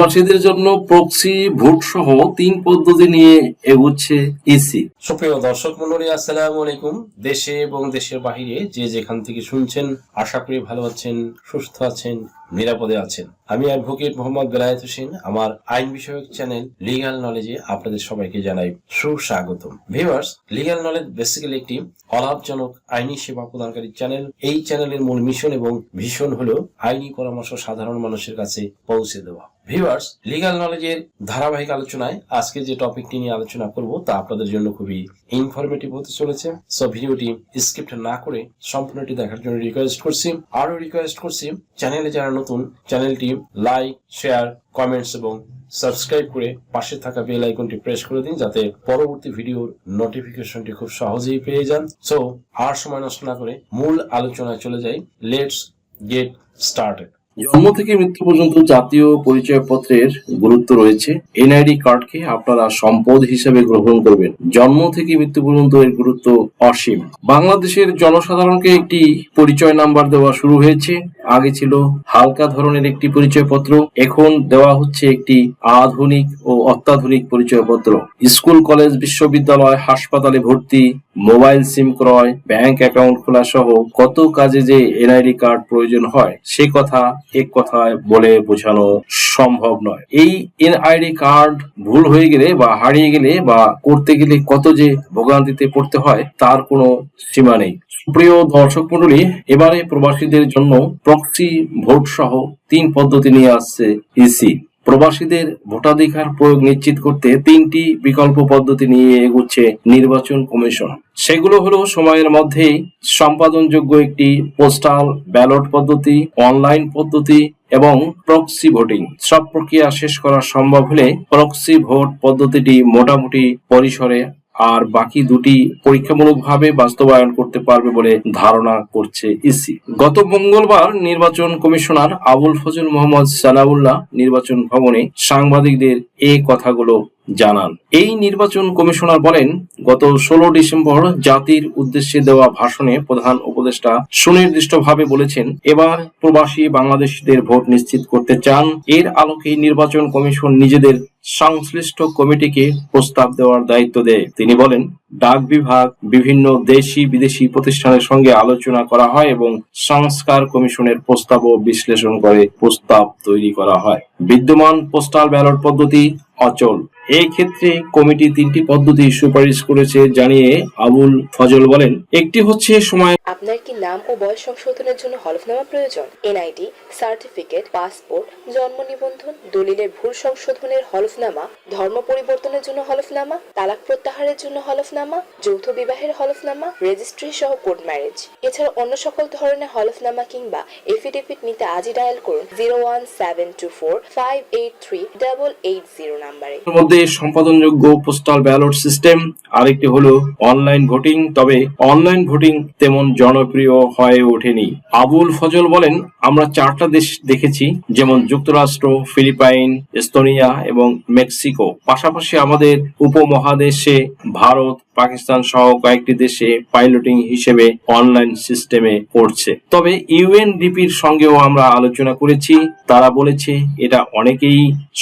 প্রবাসীদের জন্য proxy vote সহ তিন পদ্ধতি নিয়ে এগুচ্ছে ইসি সুপ্রিয় দর্শক মন্ডলী আসসালাম আলাইকুম। দেশে এবং দেশের বাহিরে যে যেখান থেকে শুনছেন, আশা করি ভালো আছেন, সুস্থ আছেন নিরাপদে আছেন। আমি অ্যাডভোকেট মোহাম্মদ বেলায়েত হোসেন, আমার আইন বিষয়ক চ্যানেল লিগাল নলেজে আপনাদের সবাইকে জানাই সুস্বাগতম। ভিউয়ার্স লিগাল নলেজ বেসিক্যালি একটি অলাভজনক আইনি সেবা প্রদানকারী চ্যানেল এই চ্যানেলের মূল মিশন এবং ভীষণ হলো আইনি পরামর্শ সাধারণ মানুষের কাছে পৌঁছে দেওয়া। ভিউয়ার্স লিগাল নলেজের ধারাবাহিক আলোচনায় আজকে যে টপিকটি নিয়ে আলোচনা করব, তা আপনাদের জন্য খুবই ইনফরমেটিভ হতে চলেছে। সো ভিডিওটি স্ক্রিপ্ট না করে সম্পূর্ণটি দেখার জন্য রিকোয়েস্ট করছি। আরও রিকোয়েস্ট করছি চ্যানেলে যারা নতুন চ্যানেলটি লাইক, শেয়ার, কমেন্টস এবং সাবস্ক্রাইব করে পাশে থাকা বেল আইকনটি প্রেস করে দিন যাতে পরবর্তী ভিডিওর নোটিফিকেশনটি খুব সহজেই পেয়ে যান। সো আর সময় নষ্ট না করে মূল আলোচনায় চলে যাই। লেটস গেট স্টার্টেড জন্ম থেকে মৃত্যু পর্যন্ত জাতীয় পরিচয়পত্রের গুরুত্ব রয়েছে। এনআইডি কার্ডকে আপনারা সম্পদ হিসেবে গ্রহণ করবেন। জন্ম থেকে মৃত্যু পর্যন্ত এর গুরুত্ব অসীম। বাংলাদেশের জনসাধারণকে একটি পরিচয় নাম্বার দেওয়া শুরু হয়েছে। আগে ছিল হালকা ধরনের একটি পরিচয়পত্র, এখন দেওয়া হচ্ছে একটি আধুনিক ও অত্যাধুনিক পরিচয়পত্র। স্কুল, কলেজ, বিশ্ববিদ্যালয়, হাসপাতালে ভর্তি মোবাইল সিম ক্রয়, ব্যাংক অ্যাকাউন্ট খোলা সহ কত কাজে যে এনআইডি কার্ড প্রয়োজন হয়, সে কথা এক কথায় বলে বোঝানো সম্ভব নয়। এই এনআইডি কার্ড ভুল হয়ে গেলে বা হারিয়ে গেলে বা করতে গেলে কত যে ভোগান্তিতে পড়তে হয়, তার কোনো সীমা নেই। প্রিয় দর্শক মন্ডলী এবারে প্রবাসীদের জন্য প্রক্সি ভোট সহ তিন পদ্ধতি নিয়ে আসছে ইসি প্রবাসীদের ভোটাধিকার প্রয়োগ নিশ্চিত করতে তিনটি বিকল্প পদ্ধতি নিয়ে এগুচ্ছে নির্বাচন কমিশন। সেগুলো হলো সময়ের মধ্যেই সম্পাদনযোগ্য একটি পোস্টাল ব্যালট পদ্ধতি, অনলাইন পদ্ধতি এবং প্রক্সি ভোটিং। সব প্রক্রিয়া শেষ করা সম্ভব হলে প্রক্সি ভোট পদ্ধতিটি মোটামুটি পরিসরে আর বাকি দুটি পরীক্ষামূলকভাবে বাস্তবায়ন করতে পারবে বলে ধারণা করছে ইসি। গত মঙ্গলবার নির্বাচন কমিশনার আবুল ফজল মোহাম্মদ সালাউল্লাহ নির্বাচন ভবনে সাংবাদিকদের এ কথাগুলো জানান। এই নির্বাচন কমিশনার বলেন, গত ষোলো ডিসেম্বর জাতির উদ্দেশ্যে দেওয়া ভাষণে প্রধান উপদেষ্টা সুনির্দিষ্টভাবে বলেছেন, এবার প্রবাসী বাংলাদেশিদের ভোট নিশ্চিত করতে চান। এর আলোকে নির্বাচন কমিশন নিজেদের সংশ্লিষ্ট কমিটিকে প্রস্তাব দেওয়ার দায়িত্ব দেয়। তিনি বলেন, ডাক বিভাগ, বিভিন্ন দেশি বিদেশি প্রতিষ্ঠানের সঙ্গে আলোচনা করা হয় এবং সংস্কার কমিশনের প্রস্তাব ও বিশ্লেষণ করে প্রস্তাব তৈরি করা হয়। বিদ্যমান পোস্টাল ব্যালট পদ্ধতি অচল। এই ক্ষেত্রে কমিটি তিনটি পদ্ধতি সুপারিশ করেছে জানিয়ে আবুল ফজল বলেন একটি হচ্ছে সময় আপনার কি নাম ও বয়স সংশোধনের জন্য হলফনামা প্রয়োজন? এনআইডি সার্টিফিকেট পাসপোর্ট জন্ম নিবন্ধন দলিলের ভুল সংশোধনের হলফনামা ধর্ম পরিবর্তনের জন্য হলফনামা তালাক প্রত্যাহারের জন্য হলফনামা যৌথ বিবাহের হলফনামা রেজিস্ট্রি সহ কোর্ট ম্যারেজ এছাড়া অন্য সকল ধরনের হলফনামা কিংবা এফিডেভিট নিতে আজই ডায়াল করুন zero one seven two four five eight three double eight zero নাম্বারে এর মধ্যে সম্পাদনযোগ্য পোস্টাল ব্যালট সিস্টেম, আরেকটি হলো অনলাইন ভোটিং, তবে অনলাইন ভোটিং তেমন জনপ্রিয় হয়ে ওঠেনি। আবুল ফজল বলেন, আমরা চারটা দেশ দেখেছি, যেমন যুক্তরাষ্ট্র, ফিলিপাইন, এস্তোনিয়া এবং মেক্সিকো। পাশাপাশি আমাদের উপমহাদেশে ভারত, পাকিস্তান সহ কয়েকটি দেশে পাইলটিং হিসেবে অনলাইন সিস্টেমে করছে তবে ইউএনডিপির সঙ্গেও আমরা আলোচনা করেছি, তারা বলেছে, এটা অনেকেই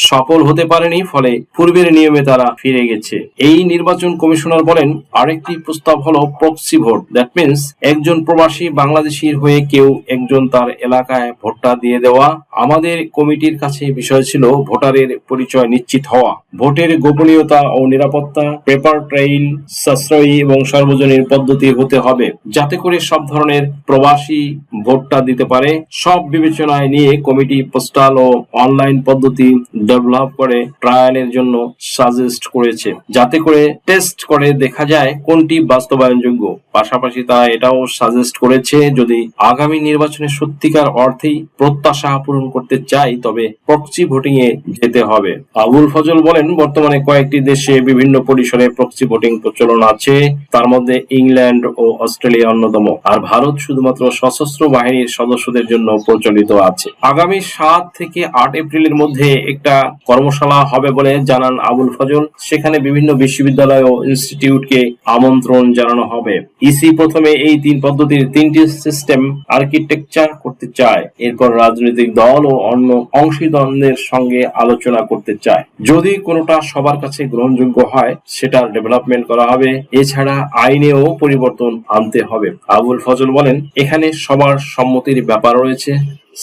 সফল হতে পারেনি, ফলে পূর্বের নিয়মে তারা ফিরে গেছে। এই নির্বাচন কমিশনার বলেন, আরেকটি প্রস্তাব হলো প্রক্সি ভোট দ্যাট মিন্স একজন প্রবাসী বাংলাদেশির হয়ে কেউ একজন তার এলাকায় ভোটটা দিয়ে দেওয়া। আমাদের কমিটির কাছে বিষয় ছিল ভোটারের পরিচয় নিশ্চিত হওয়া। ভোটের গোপনীয়তা ও নিরাপত্তা পেপার ট্রেইল সাশ্রয়ী এবং সর্বজনীন পদ্ধতি হতে হবে, যাতে করে সব ধরনের প্রবাসী ভোটটা দিতে পারে। সব বিবেচনায় নিয়ে কমিটি পোস্টাল ও অনলাইন পদ্ধতি ডেভেলপ করে ট্রায়ালের জন্য সাজেস্ট করেছে। যাতে করে টেস্ট করে দেখা যায় কোনটি বাস্তবায়নযোগ্য। পাশাপাশি তারা এটাও সাজেস্ট করেছে, যদি আগামী নির্বাচনে সত্যিকার অর্থেই প্রত্যাশা পূরণ করতে চাই তবে প্রক্সি ভোটিং এ যেতে হবে। আবুল ফজল বলেন, বর্তমানে কয়েকটি দেশে বিভিন্ন পরিসরে প্রক্সি ভোটিং প্রচলন আছে। তার মধ্যে ইংল্যান্ড ও অস্ট্রেলিয়া অন্যতম। আর ভারত শুধুমাত্র সশস্ত্র বাহিনীর সদস্যদের জন্য প্রচলিত আছে। আগামী সাত থেকে আট এপ্রিলের মধ্যে একটা কর্মশালা হবে বলে জানান আবুল ফজল, সেখানে বিভিন্ন বিশ্ববিদ্যালয় ও ইনস্টিটিউটকে আমন্ত্রণ জানানো হবে। ইসি প্রথমে এই তিন পদ্ধতির তিনটি সিস্টেম আর্কিটেকচার করতে চায়। এরপর রাজনৈতিক দল ও অন্য অংশীদারদের সঙ্গে আলোচনা করতে চায়। যদি কোনোটা সবার কাছে গ্রহণযোগ্য হয় সেটার ডেভেলপমেন্ট করা হবে। এছাড়া আইনেও পরিবর্তন আনতে হবে। আবুল ফজল বলেন, এখানে সবার সম্মতির ব্যাপার রয়েছে।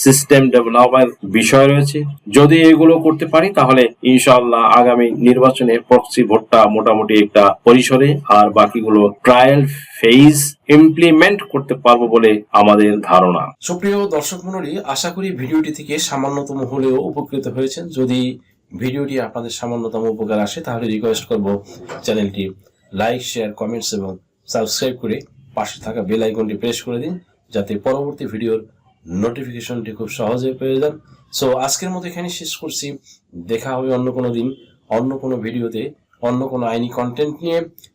সিস্টেম ডেভেলপের বিষয় রয়েছে। যদি এগুলো করতে পারি, তাহলে ইনশাল্লাহ আগামী নির্বাচনে প্রক্সি ভোটটা মোটামুটি একটা পরিসরে আর বাকিগুলো ট্রায়াল ফেজ ইমপ্লিমেন্ট করতে পারব বলে আমাদের ধারণা। সুপ্রিয় দর্শক মণ্ডলী, আশা করি ভিডিওটি থেকে সামান্যতম হলেও উপকৃত হয়েছেন। যদি ভিডিওটি আপনাদের সামান্যতম উপকার আসে, তাহলে রিকোয়েস্ট করব চ্যানেলটি লাইক শেয়ার কমেন্টস এবং সাবস্ক্রাইব করে পাশে থাকা বেল আইকনটি প্রেস করে দিন, যাতে পরবর্তী ভিডিওর নোটিফিকেশনটি খুব সহজে পেয়ে যান। সো আজকের মতো এখানে শেষ করছি। দেখা হবে অন্য কোনো দিন, অন্য কোনো ভিডিওতে, অন্য কোনো আইনি কন্টেন্ট নিয়ে।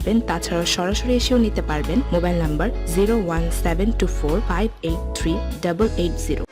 পারবেন। তাছাড়াও সরাসরি এসেও নিতে পারবেন। Mobile number zero one seven two four five eight three double eight zero.